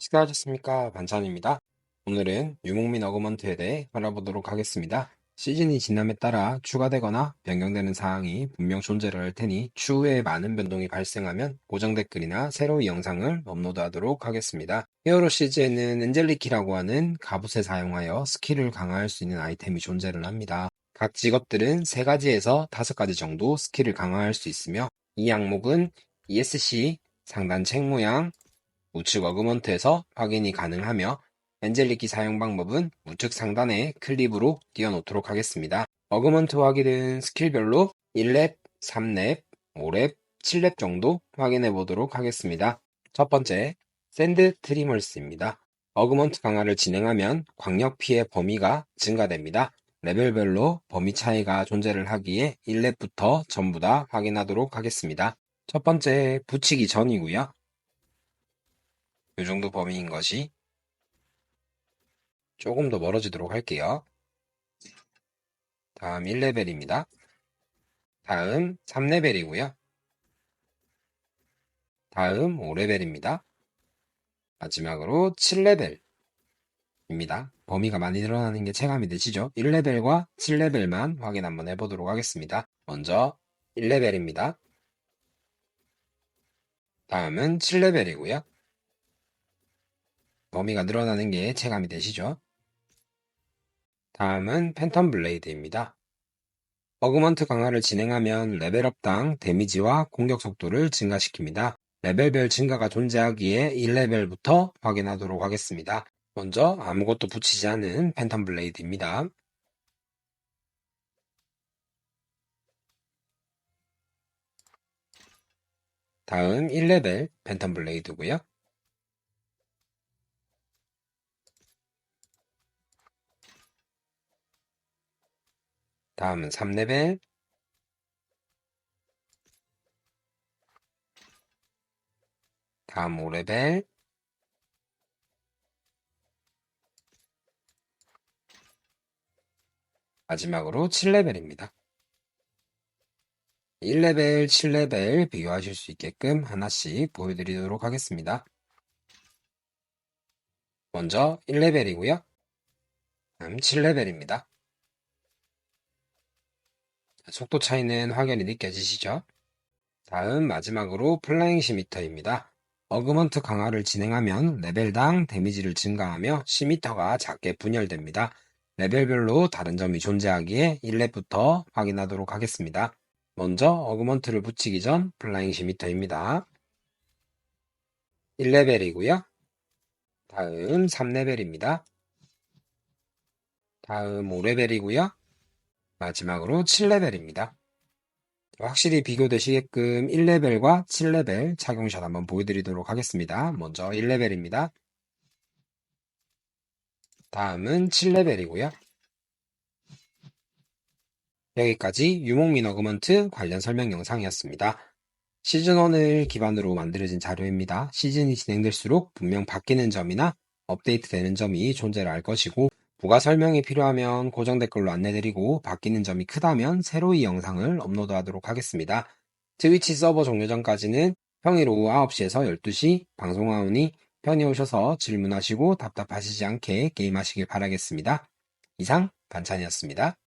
식사하셨습니까? 반찬입니다. 오늘은 유목민 어그먼트에 대해 알아보도록 하겠습니다. 시즌이 지남에 따라 추가되거나 변경되는 사항이 분명 존재를 할 테니 추후에 많은 변동이 발생하면 고정 댓글이나 새로운 영상을 업로드하도록 하겠습니다. 히어로 시즈에는 엔젤리키라고 하는 갑옷에 사용하여 스킬을 강화할 수 있는 아이템이 존재를 합니다. 각 직업들은 3가지에서 5가지 정도 스킬을 강화할 수 있으며 이 항목은 ESC, 상단 책 모양, 우측 어그먼트에서 확인이 가능하며 엔젤리키 사용 방법은 우측 상단에 클립으로 띄워놓도록 하겠습니다. 어그먼트 확인은 스킬별로 1렙, 3렙, 5렙, 7렙 정도 확인해 보도록 하겠습니다. 첫 번째, 샌드 트리멀스입니다. 어그먼트 강화를 진행하면 광역 피해 범위가 증가됩니다. 레벨별로 범위 차이가 존재를 하기에 1렙부터 전부 다 확인하도록 하겠습니다. 첫 번째, 붙이기 전이고요. 이 정도 범위인 것이 조금 더 멀어지도록 할게요. 다음 1레벨입니다. 다음 3레벨이고요. 다음 5레벨입니다. 마지막으로 7레벨입니다. 범위가 많이 늘어나는 게 체감이 되시죠? 1레벨과 7레벨만 확인 한번 해보도록 하겠습니다. 먼저 1레벨입니다. 다음은 7레벨이고요. 범위가 늘어나는 게 체감이 되시죠? 다음은 팬텀 블레이드입니다. 어그먼트 강화를 진행하면 레벨업당 데미지와 공격 속도를 증가시킵니다. 레벨별 증가가 존재하기에 1레벨부터 확인하도록 하겠습니다. 먼저 아무것도 붙이지 않은 팬텀 블레이드입니다. 다음 1레벨 팬텀 블레이드고요. 다음은 3레벨 다음 5레벨 마지막으로 7레벨입니다. 1레벨, 7레벨 비교하실 수 있게끔 하나씩 보여드리도록 하겠습니다. 먼저 1레벨이고요. 다음 7레벨입니다. 속도 차이는 확연히 느껴지시죠? 다음 마지막으로 플라잉 시미터입니다. 어그먼트 강화를 진행하면 레벨당 데미지를 증가하며 시미터가 작게 분열됩니다. 레벨별로 다른 점이 존재하기에 1렙부터 확인하도록 하겠습니다. 먼저 어그먼트를 붙이기 전 플라잉 시미터입니다. 1레벨이고요. 다음 3레벨입니다. 다음 5레벨이고요. 마지막으로 7레벨입니다. 확실히 비교되시게끔 1레벨과 7레벨 착용샷 한번 보여드리도록 하겠습니다. 먼저 1레벨입니다. 다음은 7레벨이고요. 여기까지 유목민 어그먼트 관련 설명 영상이었습니다. 시즌1을 기반으로 만들어진 자료입니다. 시즌이 진행될수록 분명 바뀌는 점이나 업데이트 되는 점이 존재를 알 것이고 부가 설명이 필요하면 고정 댓글로 안내드리고 바뀌는 점이 크다면 새로 이 영상을 업로드하도록 하겠습니다. 트위치 서버 종료 전까지는 평일 오후 9시에서 12시 방송하오니 편히 오셔서 질문하시고 답답하시지 않게 게임하시길 바라겠습니다. 이상 반찬이었습니다.